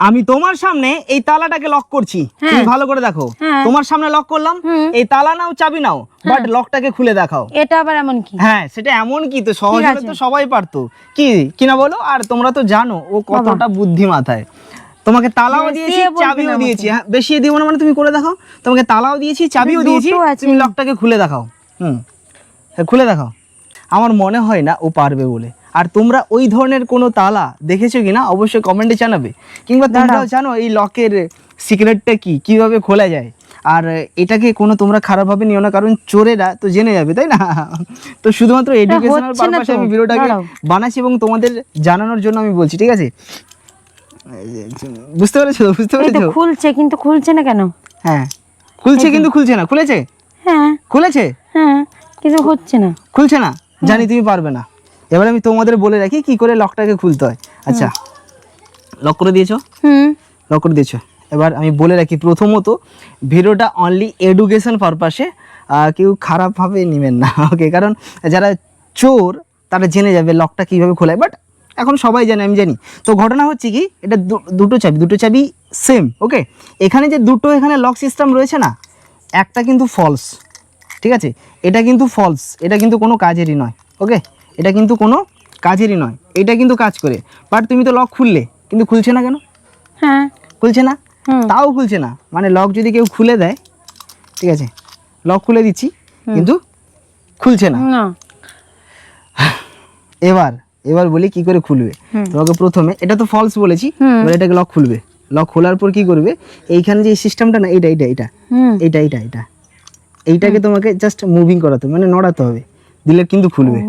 আমি তোমার সামনে এই তালাটাকে লক করছি। হ্যাঁ। তুমি ভালো করে দেখো। হ্যাঁ। তোমার সামনে লক করলাম। এই তালা নাও চাবি নাও বাট লকটাকে খুলে দেখাও। এটা আবার এমন কি? হ্যাঁ সেটা এমন কি? তো সহজ তো সবাই পারতো। কি কি না বলো? আর তোমরা তো জানো ও কতটা বুদ্ধি মাথায়। তোমাকে তালাও দিয়েছি চাবিও দিয়েছি। হ্যাঁ বেশি দিব না মানে তুমি করে দেখাও। তোমাকে তালাও দিয়েছি চাবিও দিয়েছি তুমি লকটাকে খুলে দেখাও। হুম। হ্যাঁ, খুলে দেখাও। আমার মনে হয় না ও পারবে বলে। আর তোমরা ওই ধরনের কোনো তালা দেখেছ কিনা অবশ্যই কমেন্টে জানাবে। কিংবা তোমরাও জানো এই লকের সিক্রেটটা কি? কীভাবে খোলা যায়? আর এটাকে কোনো তোমরা খারাপভাবে নিও না কারণ চোরেরা তো জেনে যাবে তাই না? তো শুধুমাত্র এডুকেশনাল পারপাসে আমি ভিডিওটাকে বানাচ্ছি এবং তোমাদের জানানোর জন্য আমি বলছি ঠিক আছে? বুঝতে পেরেছ? বুঝতে পেরেছ? খুলছে কিন্তু খুলছে না কেন? হ্যাঁ। খুলছে কিন্তু খুলছে না। খুলেছে? হ্যাঁ। খুলেছে? হ্যাঁ কিন্তু হচ্ছে না। খুলছে না? জানি তুমি পারবে না। এবার আমি তোমাদের বলে রাখি কি করে লকটাকে খুলতে হয়। আচ্ছা লক করে দিয়েছ? হুম। লক করে দিয়েছ। এবার আমি বলে রাখি প্রথমত ভিডিওটা অনলি এডুকেশন পারপাসে কেউ খারাপভাবে নেবেন না। ওকে কারণ যারা চোর তারা জেনে যাবে লকটা কীভাবে খোলায়। বাট এখন সবাই জানে আমি জানি। তো ঘটনা হচ্ছে কি এটা দুটো চাবি দুটো চাবি সেম ওকে এখানে যে দুটো এখানে লক সিস্টেম রয়েছে না একটা কিন্তু ফলস ঠিক আছে? এটা কিন্তু ফলস এটা কিন্তু কোনো কাজেরই নয়। ওকে? এটা কিন্তু কোনো কাজেরই নয়। এটা কিন্তু কাজ করে। বাট তুমি তো লক খুললে কিন্তু খুলছে না কেন? হ্যাঁ। খুলছে না? তাও খুলছে না। মানে লক যদি কেউ খুলে দেয় ঠিক আছে? লক খুলে দিচ্ছি কিন্তু খুলছে না। এবার এবার বলি কি করে খুলবে। তোমাকে প্রথমে এটা তো ফলস বলেছি। এবার এটাকে লক খুলবে। লক খোলার পর কি করবে? এইখানে যে সিস্টেমটা না এটা এটা এটা হুম। এইটা এইটা এটা এইটাকে তোমাকে জাস্ট মুভিং করাতে হবে, মানে নড়াতে হবে। দিলে কিন্তু খুলবে।